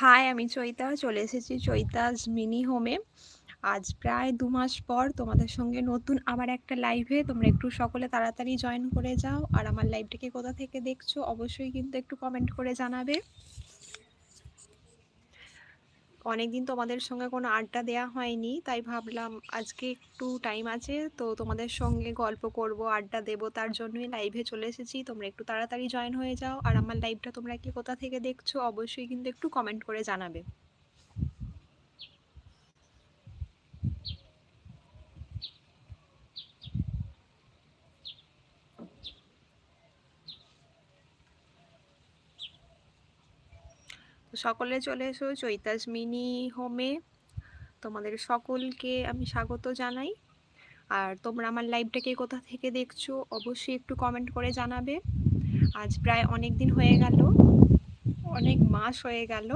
High, আমি চৈতা, চলে এসেছি চৈতাস মিনি হোমে আজ প্রায় দু মাস পর তোমাদের সঙ্গে নতুন আবার একটা লাইভে তোমরা একটু সকলে তাড়াতাড়ি জয়েন করে যাও। আর আমার লাইভটাকে কোথা থেকে দেখছ, অবশ্যই কিন্তু একটু কমেন্ট করে জানাবে। অনেকদিন তোমাদের সঙ্গে কোনো আড্ডা দেয়া হয়নি, তাই ভাবলাম আজকে একটু টাইম আছে, তো তোমাদের সঙ্গে গল্প করব, আড্ডা দেব, তার জন্যই লাইভে চলে এসেছি। তোমরা একটু তাড়াতাড়ি জয়েন হয়ে যাও। আর আমার লাইভটা তোমরা কি কোথা থেকে দেখছ, অবশ্যই কিন্তু একটু কমেন্ট করে জানাবে। সকলে চলে এসো চৈতাস মিনি হোমে। তোমাদের সকলকে আমি স্বাগত জানাই। আর তোমরা আমার লাইভটাকে কোথা থেকে দেখছ অবশ্যই একটু কমেন্ট করে জানাবে। আজ প্রায় অনেক দিন হয়ে গেল, অনেক মাস হয়ে গেল।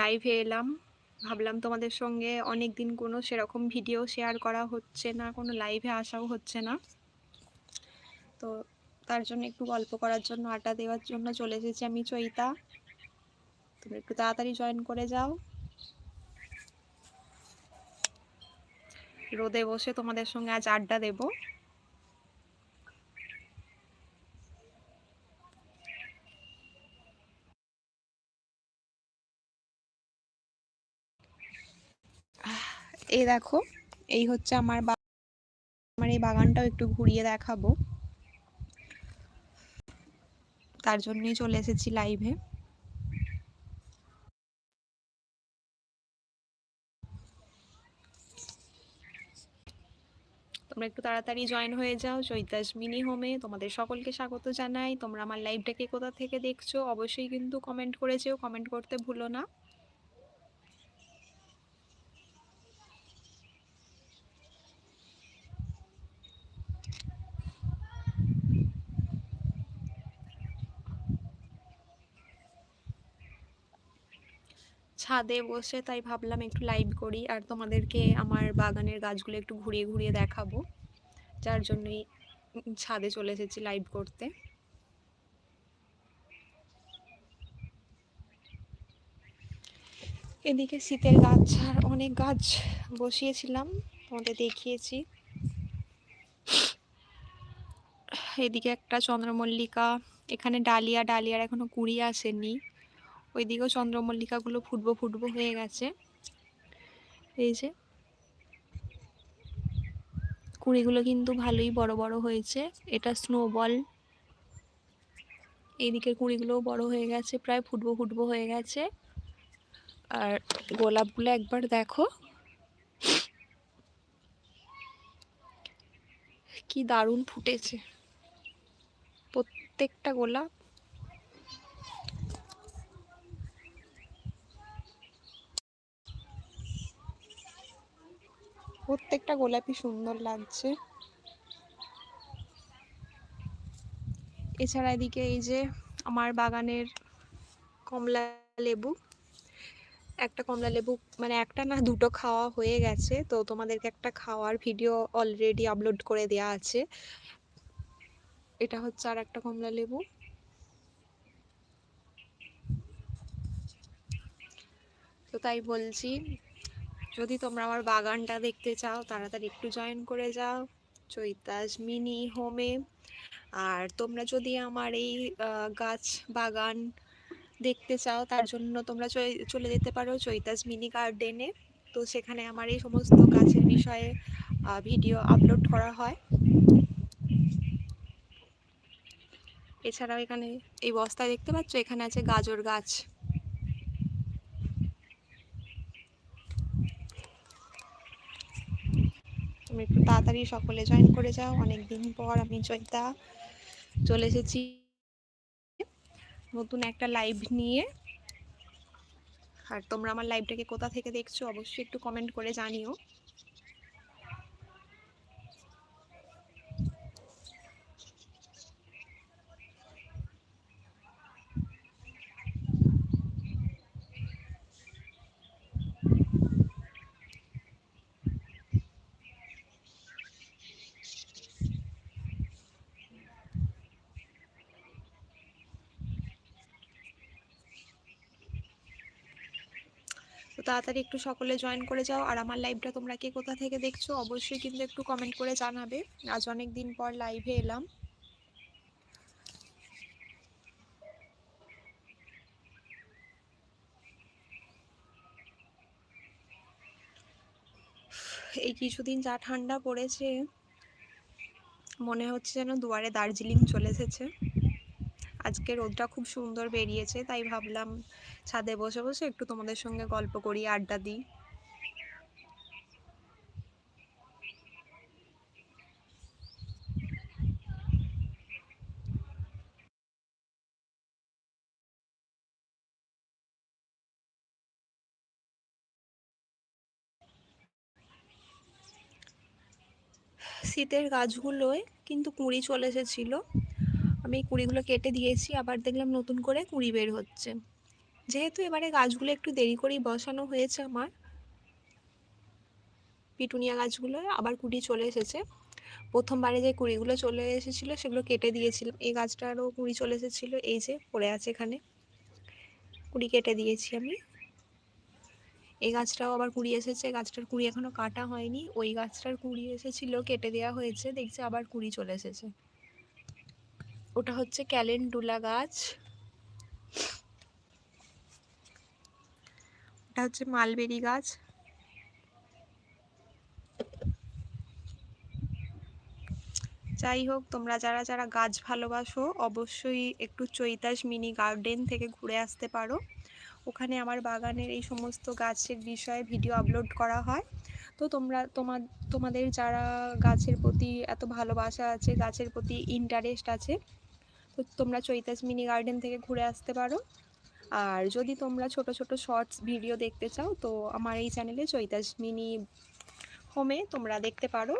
লাইভে এলাম, ভাবলাম তোমাদের সঙ্গে অনেক দিন কোনো সেরকম ভিডিও শেয়ার করা হচ্ছে না, কোনো লাইভে আসাও হচ্ছে না। তো তার জন্য একটু গল্প করার জন্য, আড্ডা দেওয়ার জন্য চলে এসেছি আমি চৈতা। তুমি একটু তাড়াতাড়ি জয়েন করে যাও। রোদে বসে তোমাদের সঙ্গে আজ আড্ডা দেব। এই দেখো, এই হচ্ছে আমার আমার এই বাগানটাও একটু ঘুরিয়ে দেখাবো। তার জন্যই চলে এসেছি লাইভে তোমরা একটু তাড়াতাড়ি জয়েন হয়ে যাও। চৈতাস মিনি হোমে তোমাদের সকলকে স্বাগত জানাই। তোমরা আমার লাইভটাকে কোথা থেকে দেখছ? অবশ্যই কিন্তু কমেন্ট করেছেও কমেন্ট করতে ভুলো না। ছাদে বসে তাই ভাবলাম একটু লাইভ করি আর তোমাদেরকে আমার বাগানের গাছগুলো একটু ঘুরিয়ে ঘুরিয়ে দেখাবো। যার জন্যই ছাদে চলে এসেছি লাইভ করতে। এদিকে শীতের গাছ আর অনেক গাছ বসিয়েছিলাম, তোমাদের দেখিয়েছি। এদিকে একটা চন্দ্রমল্লিকা, এখানে ডালিয়া, ডালিয়ার এখনও কুড়ি আসেনি। ওইদিকেও চন্দ্রমল্লিকাগুলো ফুটবো ফুটবো হয়ে গেছে। এই যে। কুড়িগুলো কিন্তু ভালোই বড় বড় হয়েছে। এটা স্নোবল এইদিকের কুড়িগুলোও বড় হয়ে গেছে, প্রায় ফুটবো ফুটবো হয়ে গেছে। আর গোলাপগুলো একবার দেখো। কি দারুণ ফুটেছে। প্রত্যেকটা গোলাপ। প্রত্যেকটা গোলাপি সুন্দর লাগছে। এছাড়া এদিকে এই যে আমার বাগানের কমলা লেবু, একটা কমলা লেবু মানে একটা না দুটো খাওয়া হয়ে গেছে, তো তোমাদেরকে একটা খাওয়ার ভিডিও অলরেডি আপলোড করে দেয়া আছে। এটা হচ্ছে আর একটা কমলা লেবু। তো তাই বলছি যদি তোমরা আমার বাগানটা দেখতে চাও, তাড়াতাড়ি একটু জয়েন করে যাও, চৈতাস মিনি হোমে আর তোমরা যদি আমার এই গাছ বাগান দেখতে চাও, তার জন্য তোমরা চলে যেতে পারো চৈতাস মিনি গার্ডেনে তো সেখানে আমার এই সমস্ত গাছের বিষয়ে ভিডিও আপলোড করা হয়। এছাড়াও এখানে এই বস্তায় দেখতে পাচ্ছ? এখানে আছে গাজর গাছ। তুমি একটু তাড়াতাড়ি সকলে জয়েন করে যাও। অনেক দিন পর আমি জয়িতা চলে এসেছি। নতুন একটা লাইভ নিয়ে। আর তোমরা আমার লাইভটাকে কোথা থেকে দেখছ অবশ্যই একটু কমেন্ট করে জানিও। তাড়াতাড়ি একটু সকলে জয়েন করে যাও। আর আমার লাইভটা তোমরা কে কোথা থেকে দেখছ, অবশ্যই কিন্তু একটু কমেন্ট করে জানাবে। আজ অনেক দিন পর লাইভে এলাম। এই কিছুদিন যা ঠান্ডা পড়েছে, মনে হচ্ছে যেন দুয়ারে দার্জিলিং চলে এসেছে। আজকে রোদটা খুব সুন্দর বেরিয়েছে, তাই ভাবলাম ছাদে বসে বসে একটু তোমাদের সঙ্গে গল্প করি, আড্ডা দিই। শীতের গাছগুলোয় কিন্তু কুঁড়ি চলে এসেছিল। আমি এই কুঁড়িগুলো কেটে দিয়েছি, আবার দেখলাম নতুন করে কুঁড়ি বের হচ্ছে। যেহেতু এবারে গাছগুলো একটু দেরি করেই বসানো হয়েছে আমার, পিটুনিয়া গাছগুলো আবার কুঁড়ি চলে এসেছে। প্রথমবারে যে কুঁড়িগুলো চলে এসেছিল সেগুলো কেটে দিয়েছিলাম। এই গাছটারও কুঁড়ি চলে এসেছিল, এই যে পড়ে আছে এখানে। কুড়ি কেটে দিয়েছি আমি। এই গাছটাও আবার কুড়ি এসেছে গাছটার কুড়ি এখনও কাটা হয়নি। ওই গাছটার কুড়ি এসেছিল, কেটে দেওয়া হয়েছে, দেখছি আবার কুড়ি চলে এসেছে। ওটা হচ্ছে ক্যালেন্ডুলা গাছ। ওটা হচ্ছে মালবেরি গাছ। যাই হোক, তোমরা যারা যারা গাছ ভালোবাসো, অবশ্যই একটু চৈতাস মিনি গার্ডেন থেকে ঘুরে আসতে পারো। ওখানে আমার বাগানের এই সমস্ত গাছের বিষয়ে ভিডিও আপলোড করা হয়। তো তোমরা তোমার তোমাদের যারা গাছের প্রতি এত ভালোবাসা আছে, গাছের প্রতি ইন্টারেস্ট আছে তোমরা চৈতাস মিনি গার্ডেন থেকে ঘুরে আসতে পারো। আর যদি তোমরা ছোট ছোট শর্টস ভিডিও দেখতে চাও, তো আমার এই চ্যানেলে চৈতাস মিনি হোমে তোমরা দেখতে পারো।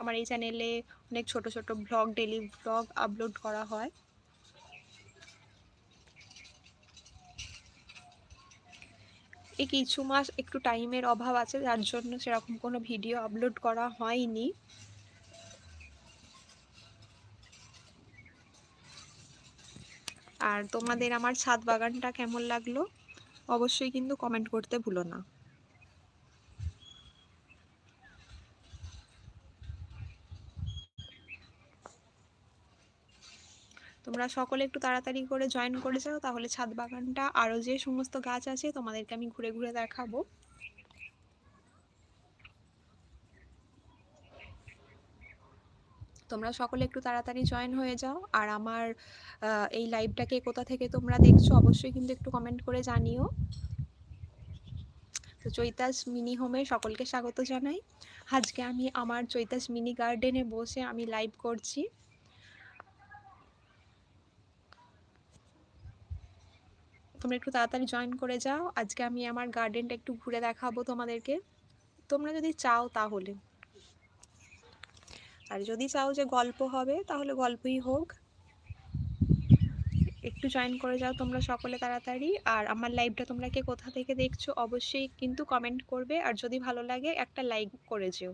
আমার এই চ্যানেলে অনেক ছোট ছোট ব্লগ ডেলি ব্লগ আপলোড করা হয়। এই কিছু মাস একটু টাইমের অভাব আছে, যার জন্য সেরকম কোনো ভিডিও আপলোড করা হয়নি। আর তোমাদের আমার ছাদ বাগানটা কেমন লাগল? অবশ্যই কিন্তু কমেন্ট করতে ভুলো না। তোমরা সকলে একটু তাড়াতাড়ি করে জয়েন করে যাও, তাহলে ছাদ বাগানটা আরও যে সমস্ত গাছ আছে তোমাদেরকে আমি ঘুরে ঘুরে দেখাবো। তোমরা সকলে একটু তাড়াতাড়ি জয়েন হয়ে যাও। আর আমার এই লাইভটাকে কোথা থেকে তোমরা দেখছ অবশ্যই কিন্তু একটু কমেন্ট করে জানিও। তো চৈতাস মিনি হোমে সকলকে স্বাগত জানাই। আজকে আমি আমার চৈতাস মিনি গার্ডেনে বসে আমি লাইভ করছি। তোমরা একটু তাড়াতাড়ি জয়েন করে যাও। আজকে আমি আমার গার্ডেনটা একটু ঘুরে দেখাবো তোমাদেরকে। তোমরা যদি চাও তাহলে। আর যদি চাও যে গল্প হবে, তাহলে গল্পই হোক। একটু জয়েন করে যাও তোমরা সকলে তাড়াতাড়ি। আর আমার লাইভটা তোমরা কে কোথা থেকে দেখছ, অবশ্যই কিন্তু কমেন্ট করবে। আর যদি ভালো লাগে, একটা লাইক করে যেও।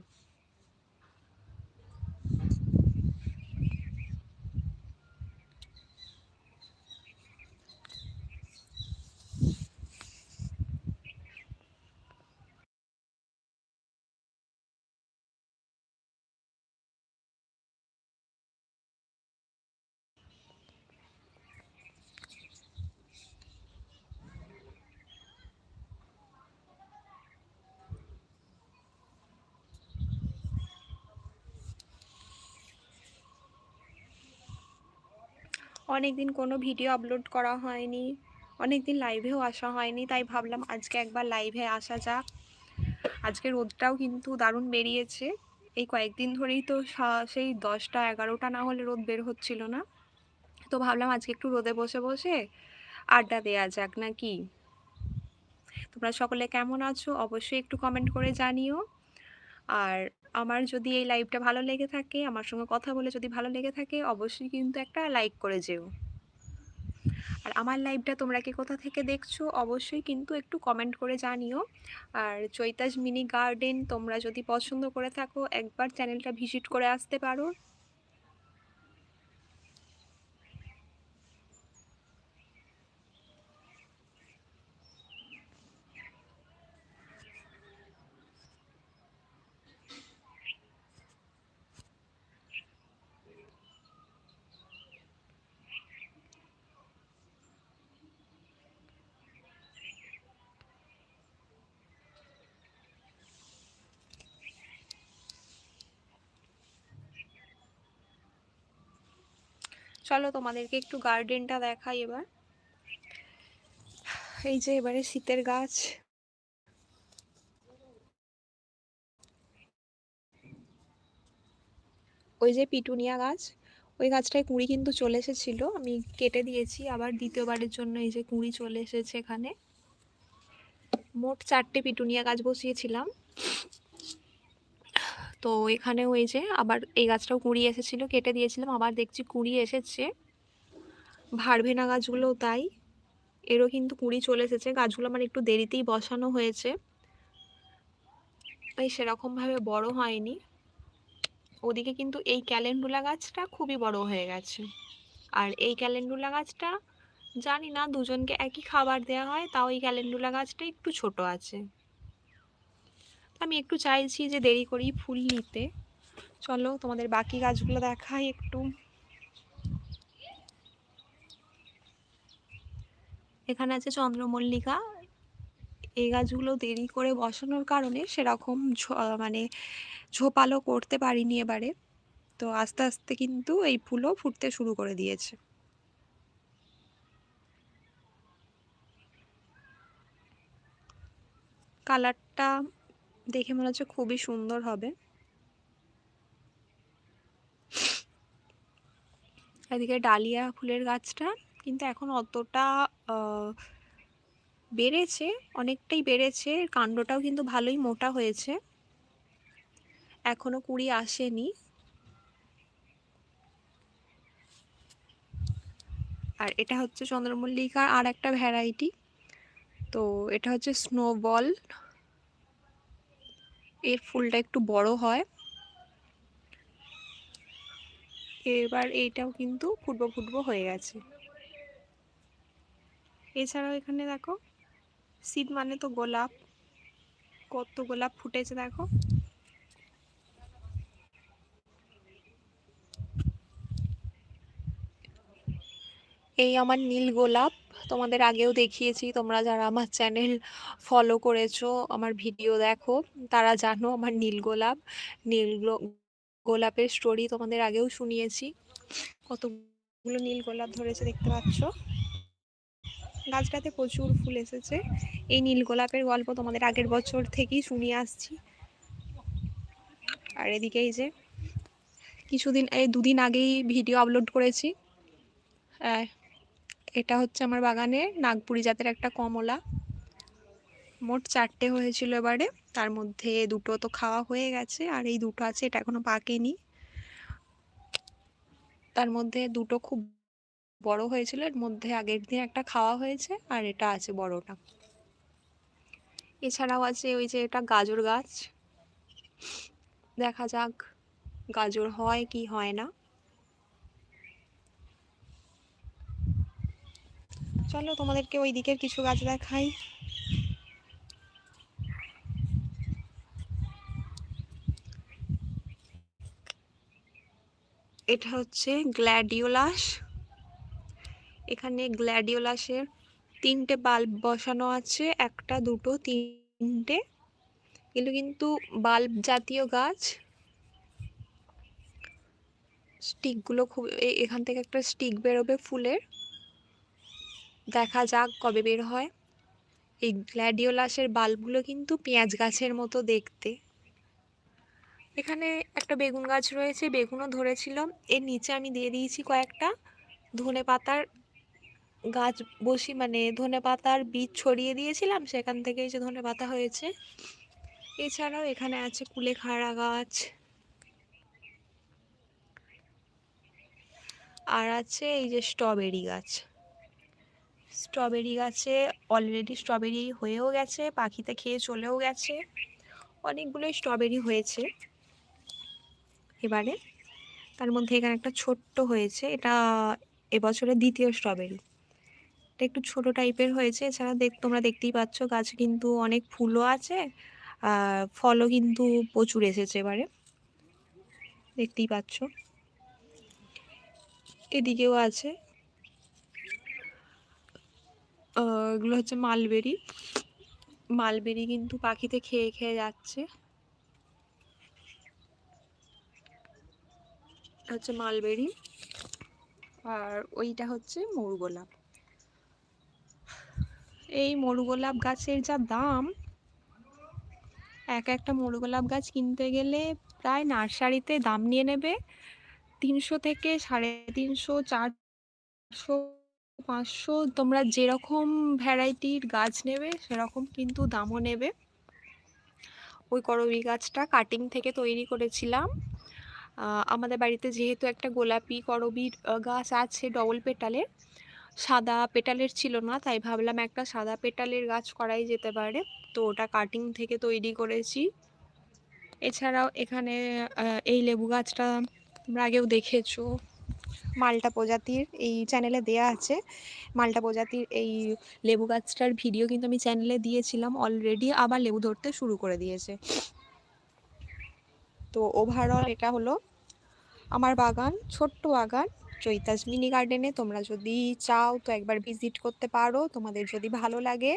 অনেক দিন কোনো ভিডিও আপলোড করা হয়নি অনেক দিন লাইভেও আসা হয়নি, তাই ভাবলাম আজকে একবার লাইভে আসা যাক। আজকে রোদটাও কিন্তু দারুণ বেরিয়েছে। এই কয়েকদিন ধরেই তো সেই দশটা, এগারোটা না হলে রোদ বের হচ্ছিল না। তো ভাবলাম আজকে একটু রোদে বসে বসে আড্ডা দেয়া যাক নাকি? তোমরা সকলে কেমন আছো? অবশ্যই একটু কমেন্ট করে জানিও। আর আমার যদি এই লাইভটা ভালো লেগে থাকে, আমার সঙ্গে কথা বলে যদি ভালো লেগে থাকে, অবশ্যই কিন্তু একটা লাইক করে যেও। আর আমার লাইভটা তোমরা কি কোথা থেকে দেখছ, অবশ্যই কিন্তু একটু কমেন্ট করে জানিও। আর চৈতাজ মিনি গার্ডেন তোমরা যদি পছন্দ করে থাকো, একবার চ্যানেলটা ভিজিট করে আসতে পারো। চলো তোমাদেরকে একটু গার্ডেনটা দেখাই এবার। এই যে এবারে শীতের গাছ। ওই যে পিটুনিয়া গাছ। ওই গাছটায় কুঁড়ি কিন্তু চলে এসেছিল। আমি কেটে দিয়েছি। আবার দ্বিতীয়বারের জন্য এই যে কুঁড়ি চলে এসেছে এখানে। মোট চারটে পিটুনিয়া গাছ বসিয়েছিলাম। তো এখানেও এই যে আবার এই গাছটাও কুঁড়ি এসেছিল, কেটে দিয়েছিলাম, আবার দেখছি কুঁড়ি এসেছে। ভারভেনা গাছগুলোও তাই, এরও কিন্তু কুঁড়ি চলে এসেছে, গাছগুলো আমার একটু দেরিতেই বসানো হয়েছে। তাই সেরকমভাবে বড় হয়নি। ওদিকে কিন্তু এই ক্যালেন্ডুলা গাছটা খুবই বড় হয়ে গেছে। আর এই ক্যালেন্ডুলা গাছটা, জানি না, দুজনকে একই খাবার দেওয়া হয়, তাও এই ক্যালেন্ডুলা গাছটা একটু ছোট আছে। আমি একটু চাইছি যে দেরি করেই ফুল নিতে। চলো তোমাদের বাকি গাছগুলো দেখাই একটু। এখানে আছে চন্দ্রমল্লিকা। এই গাছগুলো দেরি করে বসানোর কারণে সেরকম মানে ঝোপালো করতে পারিনি এবারে। তো আস্তে আস্তে কিন্তু এই ফুলও ফুটতে শুরু করে দিয়েছে। কালারটা দেখে মনে হচ্ছে খুবই সুন্দর হবে। এদিকে ডালিয়া ফুলের গাছটা কিন্তু এখন অতটা বেড়েছে, অনেকটাই বেড়েছে। কাণ্ডটাও কিন্তু ভালোই মোটা হয়েছে। এখনও কুড়ি আসেনি। আর এটা হচ্ছে চন্দ্রমল্লিকার আর একটা ভ্যারাইটি। তো এটা হচ্ছে স্নোবল। এর ফুলটা একটু বড় হয়। এবার এইটাও কিন্তু ফুটবো ফুটবো হয়ে গেছে। এছাড়াও এখানে দেখো শীত মানে তো গোলাপ, কত গোলাপ ফুটেছে দেখো। এই আমার নীল গোলাপ। তোমাদের আগেও দেখিয়েছি, তোমরা যারা আমার চ্যানেল ফলো করেছ, আমার ভিডিও দেখো, তারা জানো আমার নীল গোলাপ। নীল গোলাপের স্টোরি তোমাদের আগেও শুনিয়েছি। কতগুলো নীল গোলাপ ধরেছে দেখতে পাচ্ছ? গাছটাতে প্রচুর ফুল এসেছে। এই নীল গোলাপের গল্প তোমাদের আগের বছর থেকেই শুনিয়ে আসছি। আর এদিকে এই যে, কিছুদিন, এই দুদিন আগেই ভিডিও আপলোড করেছি। এটা হচ্ছে আমার বাগানের নাগপুরি জাতের একটা কমলা। মোট চারটে হয়েছিল এবারে, তার মধ্যে দুটো তো খাওয়া হয়ে গেছে, আর এই দুটো আছে, এটা এখনও পাকেনি। তার মধ্যে দুটো খুব বড় হয়েছিল, এর মধ্যে আগের দিন একটা খাওয়া হয়েছে, আর এটা আছে বড়টা। এছাড়াও আছে ওই যে এটা গাজর গাছ। দেখা যাক গাজর হয় কি হয় না। চলো তোমাদেরকে ওই দিকের কিছু গাছ দেখাই। এটা হচ্ছে গ্ল্যাডিওলাস। এখানে গ্ল্যাডিওলাসের তিনটে বাল্ব বসানো আছে, একটা, দুটো, তিনটে। এগুলো কিন্তু বাল্ব জাতীয় গাছ। স্টিকগুলো খুব এখান থেকে একটা স্টিক বেরোবে ফুলের। দেখা যাক কবে বের হয়। এই গ্ল্যাডিওলাসের বাল্বগুলো কিন্তু পেঁয়াজ গাছের মতো দেখতে। এখানে একটা বেগুন গাছ রয়েছে, বেগুনও ধরেছিল। এর নিচে আমি দিয়ে দিয়েছি কয়েকটা ধনে পাতার গাছ বসি মানে ধনে পাতার বীজ ছড়িয়ে দিয়েছিলাম, সেখান থেকে এই যে ধনে পাতা হয়েছে। এছাড়াও এখানে আছে কুলেখাড়া গাছ। আর আছে এই যে স্ট্রবেরি গাছ। স্ট্রবেরি গাছে অলরেডি স্ট্রবেরি হয়েও গেছে, পাখিতে খেয়ে চলেও গেছে। অনেকগুলোই স্ট্রবেরি হয়েছে। এবারে তার মধ্যে এখানে একটা ছোট্ট হয়েছে, এটা এবছরের দ্বিতীয় স্ট্রবেরি এটা একটু ছোট টাইপের হয়েছে, এছাড়া দেখ, তোমরা দেখতেই পাচ্ছ গাছে কিন্তু অনেক ফুলও আছে, আর ফলও কিন্তু প্রচুর এসেছে এবারে। দেখতেই পাচ্ছ। এদিকেও আছে এগুলো হচ্ছে মালবেরি। মালবেরি কিন্তু পাখিতে খেয়ে খেয়ে যাচ্ছে। হচ্ছে মালবেরি। আর ওইটা হচ্ছে মরু গোলাপ এই মরু গোলাপ গাছের যা দাম, এক একটা মরু গোলাপ গাছ কিনতে গেলে প্রায় নার্সারিতে দাম নিয়ে নেবে। তিনশো থেকে সাড়ে তিনশো, চারশো পাঁচশো তোমরা যেরকম ভ্যারাইটির গাছ নেবে, সেরকম কিন্তু দামও নেবে। ওই করবি গাছটা কাটিং থেকে তৈরি করেছিলাম। আমাদের বাড়িতে যেহেতু একটা গোলাপি করবির গাছ আছে ডবল পেটালের সাদা পেটালের ছিল না, তাই ভাবলাম একটা সাদা পেটালের গাছ করাই যেতে পারে। তো ওটা কাটিং থেকে তৈরি করেছি। এছাড়াও এখানে এই লেবু গাছটা তোমরা আগেও দেখেছ। মালটা প্রজাতির এই চ্যানেলে দেয়া আছে। মালটা প্রজাতির এই লেবু গাছটার ভিডিও কিন্তু আমি চ্যানেলে দিয়েছিলাম অলরেডি আবার লেবু ধরতে শুরু করে দিয়েছে। তো ওভারঅল এটা হলো আমার বাগান, ছোট্ট বাগান, চৈতাস মিনি গার্ডেনে তোমরা যদি চাও তো একবার ভিজিট করতে পারো, তোমাদের যদি ভালো লাগে।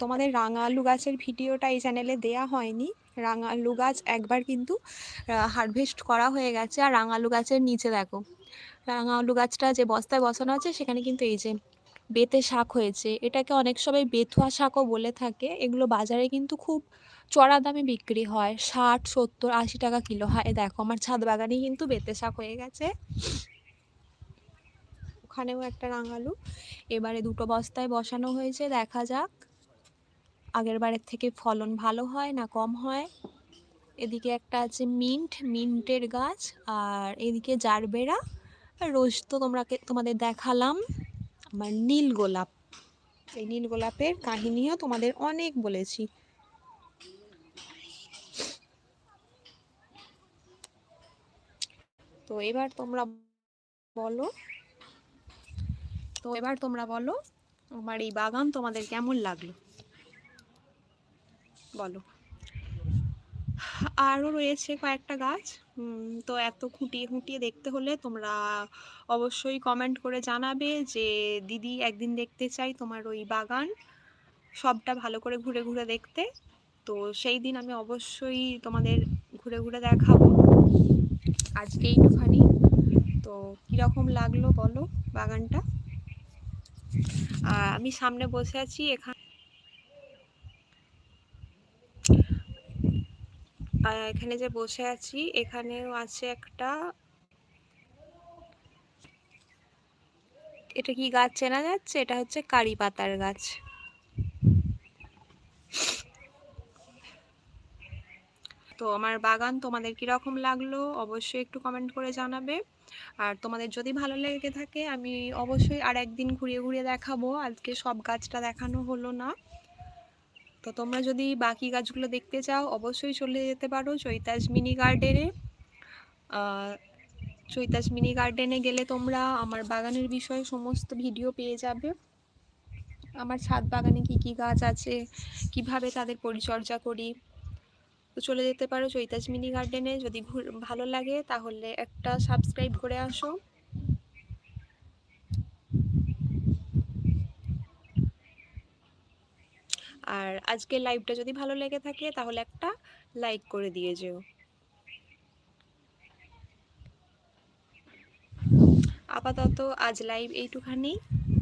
তোমাদের রাঙা আলু গাছের ভিডিওটা এই চ্যানেলে দেয়া হয়নি। রাঙা আলু গাছ একবার কিন্তু হারভেস্ট করা হয়ে গেছে। আর রাঙা আলু গাছের নিচে দেখো, রাঙা আলু গাছটা যে বস্তায় বসানো আছে, সেখানে কিন্তু এই যে বেতে শাক হয়েছে। এটাকে অনেক সবাই বেথুয়া শাকও বলে থাকে। এগুলো বাজারে কিন্তু খুব চড়া দামে বিক্রি হয়। ষাট, সত্তর, আশি টাকা কিলো হয়। দেখো, আমার ছাদ বাগানে কিন্তু বেতে শাক হয়ে গেছে। ওখানেও একটা রাঙালু এবারে দুটো বস্তায় বসানো হয়েছে, দেখা যাক। আগের বারের থেকে ফলন ভালো হয় না কম হয়? এদিকে একটা আছে মিন্ট, মিন্টের গাছ, আর এদিকে জারবেরা। রোজ তো তোমরা তোমাদের দেখালাম আমার নীল গোলাপ। এই নীল গোলাপের কাহিনীও তোমাদের অনেক বলেছি। তো এবার তোমরা বলো, তো এবার তোমরা বলো আমার এই বাগান তোমাদের কেমন লাগল? বলো। আরও রয়েছে কয়েকটা গাছ। তো এত খুঁটিয়ে খুঁটিয়ে দেখতে হলে তোমরা অবশ্যই কমেন্ট করে জানাবে যে, দিদি একদিন দেখতে চাই তোমার ওই বাগান। সবটা ভালো করে ঘুরে ঘুরে দেখতে। তো সেই দিন আমি অবশ্যই তোমাদের ঘুরে ঘুরে দেখাবো। আজকে এইটুখানি তো কীরকম লাগল বলো বাগানটা? আমি সামনে বসে আছি এখানে এখানে যে বসে আছি, এখানেও আছে একটা এটা কি গাছ চেনা যাচ্ছে? এটা হচ্ছে কারি পাতার গাছ। তো আমার বাগান তোমাদের কীরকম লাগল অবশ্যই একটু কমেন্ট করে জানাবে। আর তোমাদের যদি ভালো লেগে থাকে, আমি অবশ্যই আর একদিন ঘুরিয়ে ঘুরিয়ে দেখাবো। আজকে সব গাছটা দেখানো হলো না। তো তোমরা যদি বাকি গাছগুলো দেখতে চাও, অবশ্যই চলে যেতে পারো চৈতাস মিনি গার্ডেনে। চৈতাস মিনি গার্ডেনে গেলে তোমরা আমার বাগানের বিষয়ে সমস্ত ভিডিও পেয়ে যাবে। আমার ছাদ বাগানে কি কি গাছ আছে, কীভাবে তাদের পরিচর্যা করি, তো চলে যেতে পারো চৈতাস মিনি গার্ডেনে। যদি ভালো লাগে তাহলে একটা সাবস্ক্রাইব করে আসো। আর আজকের লাইভটা যদি ভালো লেগে থাকে, তাহলে একটা লাইক করে দিয়ে যেও। আপাতত আজ লাইভ এইটুখানি।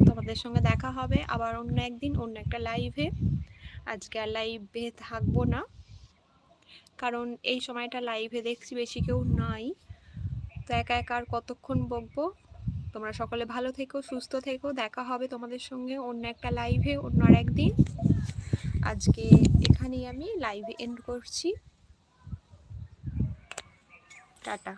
তোমাদের সঙ্গে দেখা হবে আবার অন্য একদিন, অন্য একটা লাইভে আজকে আর লাইভে থাকব না। কারণ এই সময়টা লাইভে দেখছি বেশি কেউ নাই। তো একা একা আর কতক্ষণ বকবো? তোমরা সকলে ভালো থেকো, সুস্থ থেকো। দেখা হবে তোমাদের সঙ্গে অন্য একটা লাইভে অন্য আর একদিন আজকে এখানেই আমি লাইভ এন্ড করছি। টাটা।